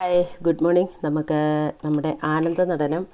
Hi good morning നമുക്ക് നമ്മുടെ ആനന്ദ നടനം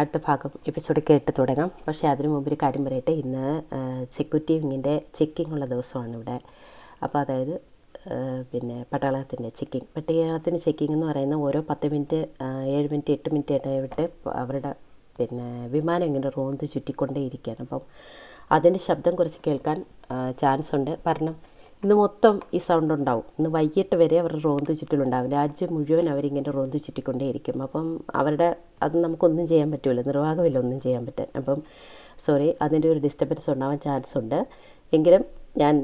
അടുത്ത ഭാഗം എപ്പിസോഡ് കേട്ട് തുടങ്ങാം. പക്ഷേ അതിനു മുമ്പ് ഒരു കാര്യം പറയട്ടെ. ഇന്ന് സെക്യൂരിറ്റി വിങ്ങിന്റെ ചെക്കിംഗ് ഉള്ള ദിവസമാണ് ഇവിടെ. അപ്പോൾ അതായത് പിന്നെ പട്ടാളത്തിന്റെ ചെക്കിംഗ് പട്ടാളത്തിന്റെ ചെക്കിംഗ് എന്ന് പറയുന്നത് ഓരോ പത്ത് മിനിറ്റ് ഏഴ് മിനിറ്റ് എട്ട് മിനിറ്റ് ഇടവിട്ട് അവരുടെ പിന്നെ വിമാനം ഇങ്ങനെ റോന്ത് ചുറ്റിക്കൊണ്ടേ ഇരിക്കുകയാണ് അപ്പം അതിന്റെ ശബ്ദം കുറച്ച് കേൾക്കാൻ ചാൻസ് ഉണ്ട്. കാരണം ഇന്ന് മൊത്തം ഈ സൗണ്ട് ഉണ്ടാവും. ഇന്ന് വൈകിട്ട് വരെ അവർ റോന്ത് ചുറ്റിലുണ്ടാവും രാജ്യം മുഴുവൻ അവരിങ്ങനെ റോന്ത് ചുറ്റിക്കൊണ്ടേയിരിക്കും. അപ്പം അവരുടെ അത് നമുക്കൊന്നും ചെയ്യാൻ പറ്റില്ല നിർവാഹമില്ല ഒന്നും ചെയ്യാൻ പറ്റാൻ. അപ്പം സോറി അതിന്റെ ഒരു ഡിസ്റ്റർബൻസ് ഉണ്ടാവാൻ ചാൻസ് ഉണ്ട്. എങ്കിലും ഞാൻ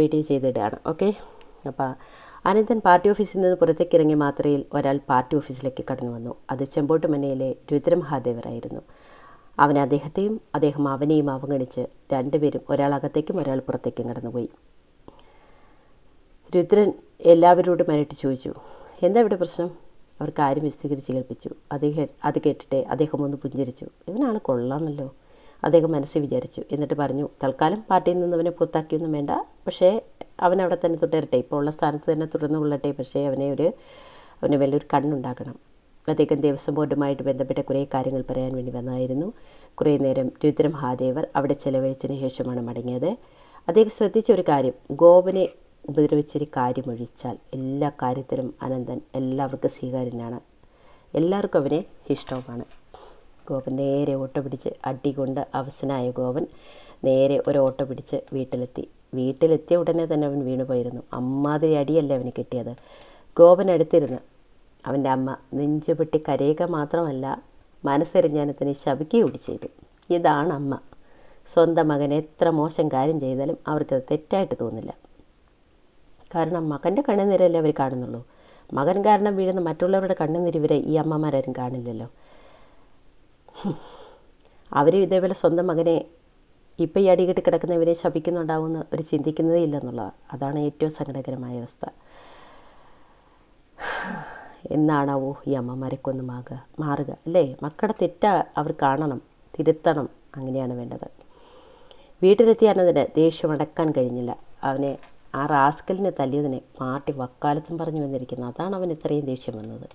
വീഡിയോ ചെയ്തിടുകയാണ്. ഓക്കെ അപ്പോൾ അനന്തൻ പാർട്ടി ഓഫീസിൽ നിന്ന് പുറത്തേക്ക് ഇറങ്ങിയ മാത്രയിൽ ഒരാൾ പാർട്ടി ഓഫീസിലേക്ക് കടന്നു വന്നു. അത് ചെമ്പോട്ടുമനയിലെ രുദ്രമഹാദേവരായിരുന്നു അവൻ അദ്ദേഹത്തെയും അദ്ദേഹം അവനെയും അവഗണിച്ച് രണ്ടുപേരും ഒരാൾ അകത്തേക്കും ഒരാൾ പുറത്തേക്കും കടന്നുപോയി. രുദ്രൻ എല്ലാവരോടും മരട്ടി ചോദിച്ചു എന്താ ഇവിടെ പ്രശ്നം? അവർ കാര്യം വിശദീകരിച്ച് കേൾപ്പിച്ചു. അദ്ദേഹം അത് കേട്ടിട്ട് അദ്ദേഹം ഒന്ന് പുഞ്ചിരിച്ചു. ഇവനാണ് കൊള്ളാമല്ലോ അദ്ദേഹം മനസ്സിൽ വിചാരിച്ചു. എന്നിട്ട് പറഞ്ഞു തൽക്കാലം പാർട്ടിയിൽ നിന്ന് അവനെ പുറത്താക്കിയൊന്നും വേണ്ട. പക്ഷേ അവൻ അവിടെ തന്നെ തുടരട്ടെ. ഇപ്പോൾ ഉള്ള സ്ഥാനത്ത് തന്നെ തുടർന്ന് കൊള്ളട്ടെ. പക്ഷേ അവനെ ഒരു അവന് വലിയൊരു കണ്ണുണ്ടാക്കണം. അദ്ദേഹം ദേവസ്വം ബോർഡുമായിട്ട് ബന്ധപ്പെട്ട കുറേ കാര്യങ്ങൾ പറയാൻ വേണ്ടി വന്നായിരുന്നു. കുറേ നേരം രുദ്ര മഹാദേവർ അവിടെ ചെലവഴിച്ചതിന് ശേഷമാണ് മടങ്ങിയത്. അദ്ദേഹം ശ്രദ്ധിച്ച ഒരു കാര്യം. ഗോപനെ ഉപദ്രവിച്ചൊരു കാര്യമൊഴിച്ചാൽ എല്ലാ കാര്യത്തിലും അനന്തൻ എല്ലാവർക്കും സ്വീകാര്യനാണ്. എല്ലാവർക്കും അവനെ ഇഷ്ടവുമാണ്. ഗോപൻ നേരെ ഓട്ടോ പിടിച്ച് അടി കൊണ്ട് അവശനായ ഗോപൻ നേരെ ഒരു ഓട്ടോ പിടിച്ച് വീട്ടിലെത്തി. വീട്ടിലെത്തിയ ഉടനെ തന്നെ അവൻ വീണു പോയിരുന്നു അമ്മാതിരി അടിയല്ലേ അവന് കിട്ടിയത്. ഗോപൻ അടുത്തിരുന്ന് അവന്റെ അമ്മ നെഞ്ചുപൊട്ടി കരയുക മാത്രമല്ല മനസ്സെറിഞ്ഞാനത്തിന് ശപിക്കുകയൂടി ചെയ്തു ഇതാണ് അമ്മ. സ്വന്തം മകൻ എത്ര മോശം കാര്യം ചെയ്താലും അവർക്കത് തെറ്റായിട്ട് തോന്നില്ല. കാരണം മകന്റെ കണ്ണുനീരല്ലേ അവർ കാണുന്നുള്ളൂ. മകൻ കാരണം വീഴുന്ന മറ്റുള്ളവരുടെ കണ്ണുനീര് ഇവരെ ഈ അമ്മമാരാരും കാണില്ലല്ലോ. അവരും ഇതേപോലെ സ്വന്തം മകനെ ഇപ്പം ഈ അടികെട്ടി കിടക്കുന്നവരെ ശപിക്കുന്നുണ്ടാവുമെന്ന് അവർ ചിന്തിക്കുന്നതേ ഇല്ലെന്നുള്ളതാണ് അതാണ് ഏറ്റവും സങ്കടകരമായ അവസ്ഥ. എന്നാണാവോ ഈ അമ്മമാരെ കൊന്നു മാറുക മാറുക? അല്ലേ? മക്കളുടെ തെറ്റ അവർ കാണണം തിരുത്തണം അങ്ങനെയാണ് വേണ്ടത്. വീട്ടിലെത്തിയ അന്നതിന് ദേഷ്യം അടക്കാൻ കഴിഞ്ഞില്ല. അവനെ ആ റാസ്കലിനെ തല്ലിയതിനെ പാർട്ടി വക്കാലത്തും പറഞ്ഞു വന്നിരിക്കുന്നു. അതാണ് അവൻ ഇത്രയും ദേഷ്യം വന്നത്.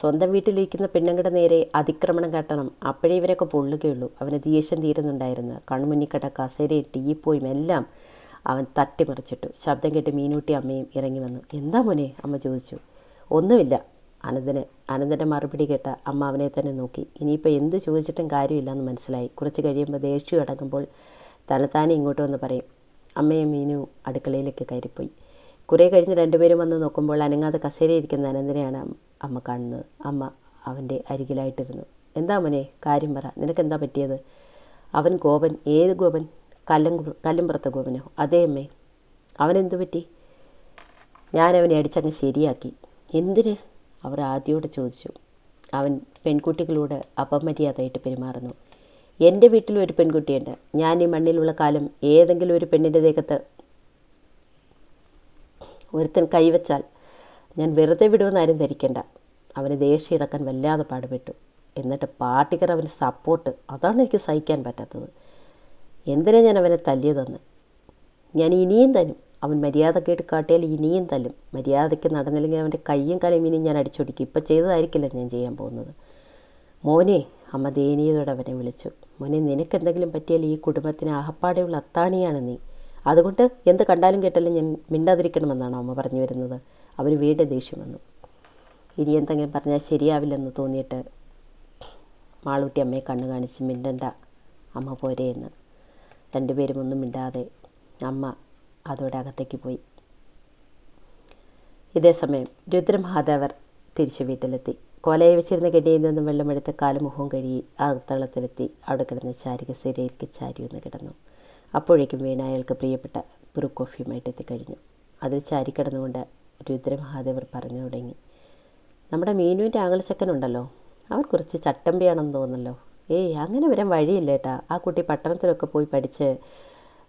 സ്വന്തം വീട്ടിലിരിക്കുന്ന പെണ്ണുങ്ങളുടെ നേരെ അതിക്രമണം കാട്ടണം. അപ്പോഴേ ഇവരൊക്കെ പൊള്ളുകയുള്ളൂ. അവന് ദേഷ്യം തീരുന്നുണ്ടായിരുന്നു. കൺമുന്നിക്കട്ട കസേരയും ടീപ്പോയും എല്ലാം അവൻ തട്ടിമറിച്ചിട്ടു. ശബ്ദം കേട്ട് മീനൂട്ടി അമ്മയും ഇറങ്ങി വന്നു. എന്താ മോനെ? അമ്മ ചോദിച്ചു. ഒന്നുമില്ല. അനന്തന് അനന്തന്റെ മറുപടി കേട്ട അമ്മ അവനെ തന്നെ നോക്കി. ഇനിയിപ്പോൾ എന്ത് ചോദിച്ചിട്ടും കാര്യമില്ലെന്ന് മനസ്സിലായി. കുറച്ച് കഴിയുമ്പോൾ ദേഷ്യം അടങ്ങുമ്പോൾ തലത്താനെ ഇങ്ങോട്ട് വന്ന് പറയും. അമ്മയും മീനു അടുക്കളയിലേക്ക് കയറിപ്പോയി. കുറേ കഴിഞ്ഞ് രണ്ടുപേരും വന്ന് നോക്കുമ്പോൾ അനങ്ങാതെ കസേരയിരിക്കുന്ന അനന്തനെയാണ് അമ്മ കാണുന്നത്. അമ്മ അവന്റെ അരികിലായിട്ടിരുന്നു. എന്താ മോനെ കാര്യം പറ. നിനക്കെന്താ പറ്റിയത്? അവൻ ഗോപൻ ഏത് ഗോപൻ? കല്ലം കല്ലുംപുറത്തെ ഗോപനോ? അതേ അമ്മേ. അവനെന്തു പറ്റി? ഞാനവനെ അടിച്ചങ്ങ് ശരിയാക്കി. എന്തിന്? അവർ ആദ്യോടെ ചോദിച്ചു. അവൻ പെൺകുട്ടികളോട് അപമര്യാദയായിട്ട് പെരുമാറുന്നു. എന്റെ വീട്ടിൽ ഒരു പെൺകുട്ടിയുണ്ട്. ഞാൻ ഈ മണ്ണിലുള്ള കാലം ഏതെങ്കിലും ഒരു പെണ്ണിന്റെ ദേഹത്ത് ഒരുത്തൻ കൈവച്ചാൽ ഞാൻ വെറുതെ വിടുമെന്ന് ആരും ധരിക്കണ്ട. അവന് ദേഷ്യം ഇറക്കാൻ വല്ലാതെ പാടുപെട്ടു. എന്നിട്ട് പാട്ടിക്കർ അവന് സപ്പോർട്ട് അതാണ് എനിക്ക് സഹിക്കാൻ പറ്റാത്തത്. എന്തിനാ ഞാൻ അവനെ തല്ലിയതെന്ന്? ഞാൻ ഇനിയും തല്ലും. അവൻ മര്യാദ കേട്ട് കാട്ടിയാൽ ഇനിയും തല്ലും. മര്യാദയ്ക്ക് നടന്നില്ലെങ്കിൽ അവന്റെ കയ്യും കലയും ഇനിയും ഞാൻ അടിച്ചൊടിക്കും. ഇപ്പം ചെയ്തതായിരിക്കില്ല ഞാൻ ചെയ്യാൻ പോകുന്നത്. മോനെ അമ്മ ദയനീയതയോടെ അവനെ വിളിച്ചു. മോനെ നിനക്ക് എന്തെങ്കിലും പറ്റിയാൽ ഈ കുടുംബത്തിന് ആഹപ്പാടെയുള്ള അത്താണിയാണ് നീ. അതുകൊണ്ട് എന്ത് കണ്ടാലും കേട്ടാലും ഞാൻ മിണ്ടാതിരിക്കണമെന്നാണ് അമ്മ പറഞ്ഞു വരുന്നത്? അവന് വീണ്ടും ദേഷ്യം വന്നു. ഇനി എന്തെങ്കിലും പറഞ്ഞാൽ ശരിയാവില്ലെന്ന് തോന്നിയിട്ട് മാളൂട്ടി അമ്മയെ കണ്ണു കാണിച്ച് മിണ്ടണ്ട അമ്മ പോരെ എന്ന്. രണ്ടുപേരും ഒന്നും മിണ്ടാതെ അമ്മ അതോടെ അകത്തേക്ക് പോയി. ഇതേസമയം രുദ്രമഹാദേവർ തിരിച്ചു വീട്ടിലെത്തി. കോലയെ വെച്ചിരുന്ന കെട്ടിയിൽ നിന്നും വെള്ളമെടുത്ത് കാലും മുഖവും കഴുകി അകത്തളത്തിലെത്തി അവിടെ കിടന്ന് ചാരി ഒന്ന് കിടന്നു. അപ്പോഴേക്കും വീണ അയാൾക്ക് പ്രിയപ്പെട്ട ബ്രൂ കോഫിയുമായിട്ട് എത്തിക്കഴിഞ്ഞു. അതിൽ ചാരി കിടന്നുകൊണ്ട് രുദ്രമഹാദേവർ പറഞ്ഞു തുടങ്ങി. നമ്മുടെ മീനുവിന്റെ ആംഗലച്ചക്കനുണ്ടല്ലോ അവൻ കുറച്ച് ചട്ടമ്പിയാണെന്ന് തോന്നുന്നല്ലോ. ഏയ് അങ്ങനെ വരാൻ വഴിയില്ല ഏട്ടാ. ആ കുട്ടി പട്ടണത്തിലൊക്കെ പോയി പഠിച്ച്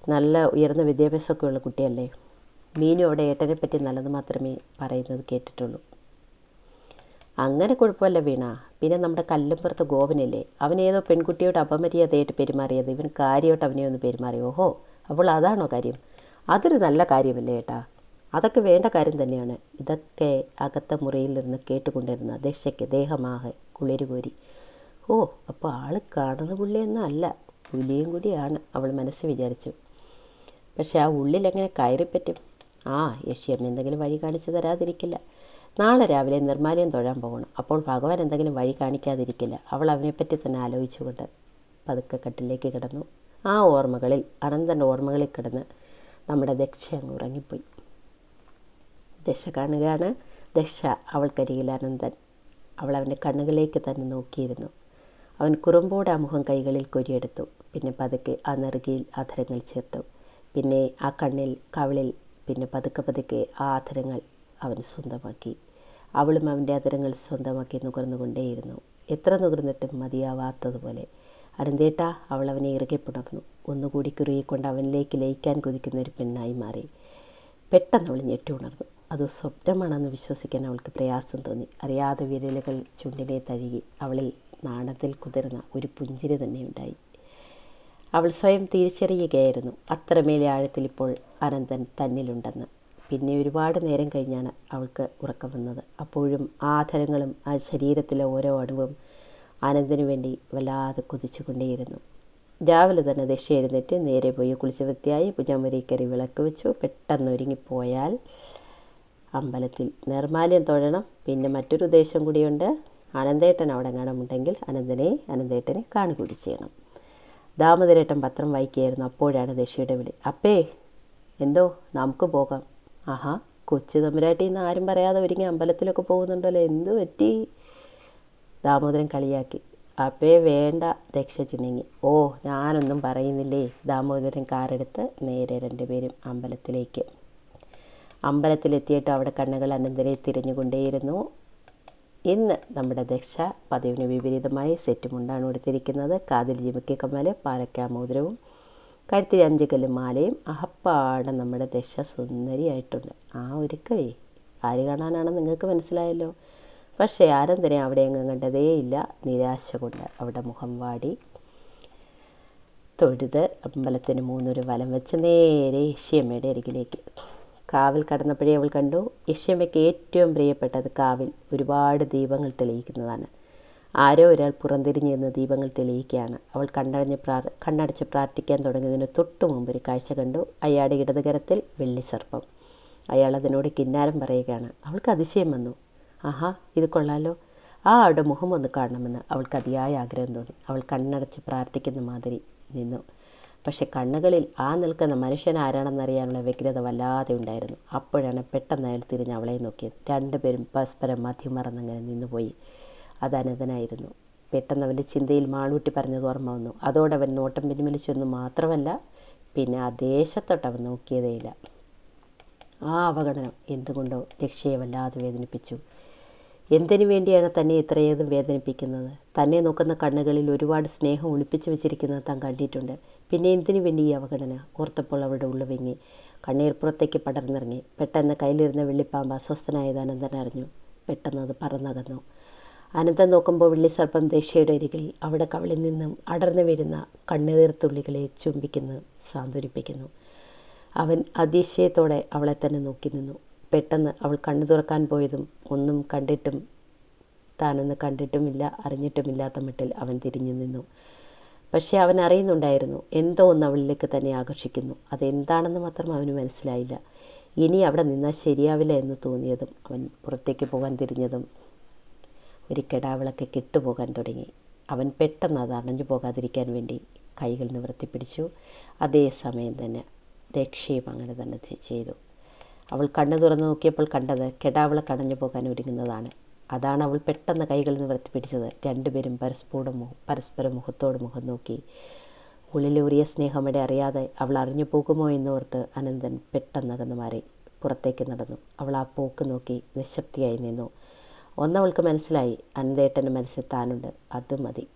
നല്ല ഉയർന്ന വിദ്യാഭ്യാസമൊക്കെ ഉള്ള കുട്ടിയല്ലേ. മീനു അവിടെ ഏട്ടനെപ്പറ്റി നല്ലത് മാത്രമേ പറയുന്നത് കേട്ടിട്ടുള്ളൂ. അങ്ങനെ കുഴപ്പമല്ല വീണ. പിന്നെ നമ്മുടെ കല്ലുംപുറത്ത് ഗോവനല്ലേ അവൻ ഏതോ പെൺകുട്ടിയോട് അപമര്യാദയായിട്ട് പെരുമാറിയത്. ഇവൻ കാര്യമായിട്ട് അവനെ ഒന്ന് പെരുമാറി. ഓഹോ അപ്പോൾ അതാണോ കാര്യം? അതൊരു നല്ല കാര്യമല്ലേ ഏട്ടാ? അതൊക്കെ വേണ്ട കാര്യം തന്നെയാണ്. ഇതൊക്കെ അകത്ത മുറിയിൽ നിന്ന് കേട്ടുകൊണ്ടിരുന്ന ദക്ഷയ്ക്ക് ദേഹമാകെ കുളിര് കോരി. ഓ അപ്പോൾ ആൾ കാണുന്ന പുള്ളിയൊന്നും അല്ല. പുലിയും കൂടിയാണ് അവൾ മനസ്സ് വിചാരിച്ചു. പക്ഷേ ആ ഉള്ളിൽ എങ്ങനെ കയറിപ്പറ്റും? ആ യക്ഷിയമ്മ എന്തെങ്കിലും വഴി കാണിച്ചു തരാതിരിക്കില്ല. നാളെ രാവിലെ നിർമാല്യം തൊഴാൻ പോകണം. അപ്പോൾ ഭഗവാൻ എന്തെങ്കിലും വഴി കാണിക്കാതിരിക്കില്ല. അവൾ അവനെപ്പറ്റി തന്നെ ആലോചിച്ചുകൊണ്ട് പതുക്കെ കട്ടിലേക്ക് കിടന്നു. ആ ഓർമ്മകളിൽ അനന്തന്റെ ഓർമ്മകളിൽ കിടന്ന് നമ്മുടെ ദക്ഷ അങ്ങ് ഉറങ്ങിപ്പോയി. ദക്ഷ കാണുകയാണ്. ദക്ഷ അവൾക്കരികിൽ അനന്തൻ. അവൾ അവന്റെ കണ്ണുകളിലേക്ക് തന്നെ നോക്കിയിരുന്നു. അവൻ കുറുമ്പോടെ ആ മുഖം കൈകളിൽ കൊരിയെടുത്തു. പിന്നെ പതുക്കെ ആ നെറുകയിൽ ആധരങ്ങൾ ചേർത്തു. പിന്നെ ആ കണ്ണിൽ കവിളിൽ പിന്നെ പതുക്കെ പതുക്കെ ആ ആധരങ്ങൾ അവൻ സ്വന്തമാക്കി. അവളും അവന്റെ അതിരങ്ങൾ സ്വന്തമാക്കി നുകർന്നുകൊണ്ടേയിരുന്നു. എത്ര നുകർന്നിട്ടും മതിയാവാത്തതുപോലെ. അരുന്തേട്ട അവൾ അവനെ ഇറുകെ പുണർന്നു. ഒന്നുകൂടി കുറുകിക്കൊണ്ട് അവനിലേക്ക് ലയിക്കാൻ കൊതിക്കുന്ന ഒരു പെണ്ണായി മാറി. പെട്ടെന്ന് അവൾ ഞെട്ടി ഉണർന്നു. അത് സ്വപ്നമാണെന്ന് വിശ്വസിക്കാൻ അവൾക്ക് പ്രയാസം തോന്നി. അറിയാതെ വിരലുകൾ ചുണ്ടിനെ തഴുകി അവളിൽ നാണത്തിൽ കുതിർന്ന ഒരു പുഞ്ചിരി തന്നെ ഉണ്ടായി. അവൾ സ്വയം തിരിച്ചറിയുകയായിരുന്നു. അത്രമേലെ ആഴത്തിൽ ഇപ്പോൾ അനന്തൻ തന്നിലുണ്ടെന്ന്. പിന്നെ ഒരുപാട് നേരം കഴിഞ്ഞാണ് അവൾക്ക് ഉറക്കം വന്നത്. അപ്പോഴും ആ ആധരങ്ങളും ആ ശരീരത്തിലെ ഓരോ അണുവും ആനന്ദിനു വേണ്ടി വല്ലാതെ കൊതിച്ചുകൊണ്ടേയിരുന്നു. രാവിലെ തന്നെ ദക്ഷ എഴുന്നേറ്റ് നേരെ പോയി കുളിച്ച് വൃത്തിയായി പൂജാമുറി കയറി വിളക്ക് വെച്ചു. പെട്ടെന്ന് ഒരുങ്ങിപ്പോയാൽ അമ്പലത്തിൽ നിർമാല്യം തൊഴണം. പിന്നെ മറ്റൊരു ഉദ്ദേശം കൂടിയുണ്ട്. അനന്തേട്ടൻ അവിടെ കാണുമുണ്ടെങ്കിൽ അനന്തനെ അനന്തേട്ടനെ കാണുകൂടി ചെയ്യണം. ദാമോദരേട്ടൻ പത്രം വായിക്കുകയായിരുന്നു. അപ്പോഴാണ് ദക്ഷയുടെ വിളി. അപ്പേ എന്തോ? നമുക്ക് പോകാം. ആഹാ കൊച്ചു തമ്പുരാട്ടി എന്ന് ആരും പറയാതെ ഒരുങ്ങി അമ്പലത്തിലൊക്കെ പോകുന്നുണ്ടല്ലോ. എന്തു പറ്റി? ദാമോദരൻ കളിയാക്കി. അപ്പേ വേണ്ട രക്ഷ ചിണങ്ങി ഓ ഞാനൊന്നും പറയുന്നില്ലേ? ദാമോദരൻ കാറെടുത്ത് നേരെ രണ്ടുപേരും അമ്പലത്തിലേക്ക്. അമ്പലത്തിലെത്തിയിട്ട് അവിടെ കണ്ണുകൾ അനന്തരെ തിരിഞ്ഞുകൊണ്ടേയിരുന്നു. ഇന്ന് നമ്മുടെ ദക്ഷ പതിവിന് വിപരീതമായി സെറ്റ് മുണ്ടാണ് ഉടുത്തിരിക്കുന്നത് കാതിൽ ജിമിക്കി കമ്മൽ പാലക്കാ മോതിരവും കഴുത്തിൽ അഞ്ച് കല്ല് മാലയും അഹപ്പാടെ നമ്മുടെ ദശ സുന്ദരിയായിട്ടുണ്ട് ആ ഒരുക്കവേ ആര് കാണാനാണ് നിങ്ങൾക്ക് മനസ്സിലായല്ലോ? പക്ഷേ ആനന്ദനെ അവിടെ എങ്ങും കണ്ടതേയില്ല. നിരാശ കൊണ്ട് അവിടെ മുഖം വാടി. തൊഴുത് അമ്പലത്തിന് മൂന്നൊരു വലം വെച്ച് നേരെ യക്ഷിയമ്മയുടെ അരികിലേക്ക്. കാവിൽ കടന്നപ്പോഴേ അവൾ കണ്ടു. യക്ഷിയമ്മയ്ക്ക് ഏറ്റവും പ്രിയപ്പെട്ടത് കാവിൽ ഒരുപാട് ദീപങ്ങൾ തെളിയിക്കുന്നതാണ്. ആരോ ഒരാൾ പുറംതിരിഞ്ഞ് നിന്ന് ദീപങ്ങൾ തെളിയിക്കുകയാണ്. അവൾ കണ്ണടഞ്ഞ് പ്രാർ കണ്ണടച്ച് പ്രാർത്ഥിക്കാൻ തുടങ്ങിയതിന് തൊട്ടു മുമ്പ് ഒരു കാഴ്ച കണ്ടു. അയാളുടെ ഇടതുകരത്തിൽ വെള്ളി സർപ്പം. അയാൾ അതിനോട് കിന്നാരം പറയുകയാണ്. അവൾക്ക് അതിശയം വന്നു. ആഹാ ഇത് കൊള്ളാലോ. ആ ആളുടെ മുഖം ഒന്ന് കാണണമെന്ന് അവൾക്ക് അതിയായ ആഗ്രഹം തോന്നി. അവൾ കണ്ണടച്ച് പ്രാർത്ഥിക്കുന്ന മാതിരി നിന്നു. പക്ഷെ കണ്ണുകളിൽ ആ നിൽക്കുന്ന മനുഷ്യൻ ആരാണെന്നറിയാനുള്ള വ്യഗ്രത വല്ലാതെ ഉണ്ടായിരുന്നു. അപ്പോഴാണ് പെട്ടെന്ന് അയാൾ തിരിഞ്ഞ് അവളെ നോക്കിയത്. രണ്ടുപേരും പരസ്പരം മതിമറന്നങ്ങനെ നിന്നുപോയി. അത് അനന്തനായിരുന്നു. പെട്ടെന്ന് അവന്റെ ചിന്തയിൽ മാളൂട്ടി പറഞ്ഞത് ഓർമ്മ വന്നു. അതോടെ അവൻ നോട്ടം പിൻവലിച്ചെന്ന് മാത്രമല്ല പിന്നെ ആ ദേശത്തോട്ട് അവൻ നോക്കിയതേയില്ല. ആ അവഗണനം എന്തുകൊണ്ടോ രക്ഷയെ വല്ലാതെ വേദനിപ്പിച്ചു. എന്തിനു വേണ്ടിയാണ് തന്നെ ഇത്രയേതും വേദനിപ്പിക്കുന്നത്? തന്നെ നോക്കുന്ന കണ്ണുകളിൽ ഒരുപാട് സ്നേഹം ഒളിപ്പിച്ചു വെച്ചിരിക്കുന്നത് താൻ കണ്ടിട്ടുണ്ട്. പിന്നെ എന്തിനു വേണ്ടി ഈ അവഗണന? ഓർത്തപ്പോൾ അവളുടെ ഉള്ളു വിങ്ങി. കണ്ണീർ പുറത്തേക്ക് പടർന്നിറങ്ങി. പെട്ടെന്ന് കയ്യിലിരുന്ന വെള്ളിപ്പാമ്പ് അസ്വസ്ഥനായത് അനന്തൻ അറിഞ്ഞു. പെട്ടെന്ന് അത് പറന്നകന്നു. അനന്തൻ നോക്കുമ്പോൾ വെള്ളിസർപ്പം ദേശയുടെ അരികിൽ അവിടെ കവളിൽ നിന്നും അടർന്നു വരുന്ന കണ്ണുനീർത്തുള്ളികളെ ചുംബിക്കുന്നു സാന്ത്വനിപ്പിക്കുന്നു. അവൻ അതിശയത്തോടെ അവളെ തന്നെ നോക്കി നിന്നു. പെട്ടെന്ന് അവൾ കണ്ണു തുറക്കാൻ പോയതും ഒന്നും കണ്ടിട്ടും താനൊന്ന് കണ്ടിട്ടുമില്ല അറിഞ്ഞിട്ടുമില്ലാത്ത മട്ടിൽ അവൻ തിരിഞ്ഞു നിന്നു. പക്ഷേ അവൻ അറിയുന്നുണ്ടായിരുന്നു എന്തോ ഒന്ന് അവളിലേക്ക് തന്നെ ആകർഷിക്കുന്നു. അതെന്താണെന്ന് മാത്രം അവന് മനസ്സിലായില്ല. ഇനി അവിടെ നിന്നാൽ ശരിയാവില്ല എന്ന് തോന്നിയതും അവൻ പുറത്തേക്ക് പോകാൻ തിരിഞ്ഞതും ഒരു കിടാവിളക്ക് കെട്ടുപോകാൻ തുടങ്ങി. അവൻ പെട്ടെന്ന് അത് അണഞ്ഞു പോകാതിരിക്കാൻ വേണ്ടി കൈകൾ നിവർത്തിപ്പിടിച്ചു അതേ സമയം തന്നെ രക്ഷയും അങ്ങനെ തന്നെ ചെയ്തു. അവൾ കണ്ണു തുറന്നു നോക്കിയപ്പോൾ കണ്ടത് കെടാവിള കടഞ്ഞു പോകാൻ ഒരുങ്ങുന്നതാണ്. അതാണ് അവൾ പെട്ടെന്ന് കൈകൾ നിവർത്തി പിടിച്ചത്. രണ്ടുപേരും പരസ്പരം പരസ്പരം മുഖത്തോട് മുഖം നോക്കി. ഉള്ളിലൂറിയ സ്നേഹമടെ അറിയാതെ അവൾ അറിഞ്ഞു പോകുമോ എന്നോർത്ത് അനന്തൻ പെട്ടെന്ന് പെട്ടെന്നകന്നു മാറി. പുറത്തേക്ക് നടന്നു. അവൾ ആ പോക്ക് നോക്കി നിശബ്ദിയായി നിന്നു. ഒന്നവൾക്ക് മനസ്സിലായി അനന്തേട്ടന്റെ മനസ്സിൽ താനുണ്ട്. അത് മതി.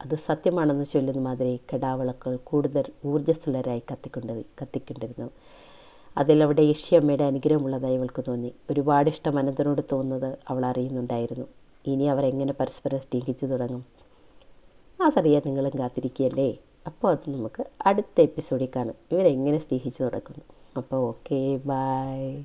അത് സത്യമാണെന്ന് ചൊല്ലുന്ന മാതിരി കെടാവിളക്കൾ കൂടുതൽ ഊർജസ്വലരായി കത്തിക്കൊണ്ട് കത്തിക്കൊണ്ടിരുന്നു. അതിലവിടെ യക്ഷിയമ്മയുടെ അനുഗ്രഹമുള്ളതായി അവൾക്ക് തോന്നി. ഒരുപാട് ഇഷ്ടം അനന്തനോട് തോന്നുന്നത് അവൾ അറിയുന്നുണ്ടായിരുന്നു. ഇനി അവർ എങ്ങനെ പരസ്പരം സ്നേഹിച്ചു തുടങ്ങും? അതറിയാൻ നിങ്ങളും കാത്തിരിക്കുകയല്ലേ? അപ്പോൾ അത് നമുക്ക് അടുത്ത എപ്പിസോഡിൽ കാണാം. ഇവരെങ്ങനെ സ്നേഹിച്ചു തുടങ്ങുന്നു? അപ്പോൾ ഓക്കെ ബൈ.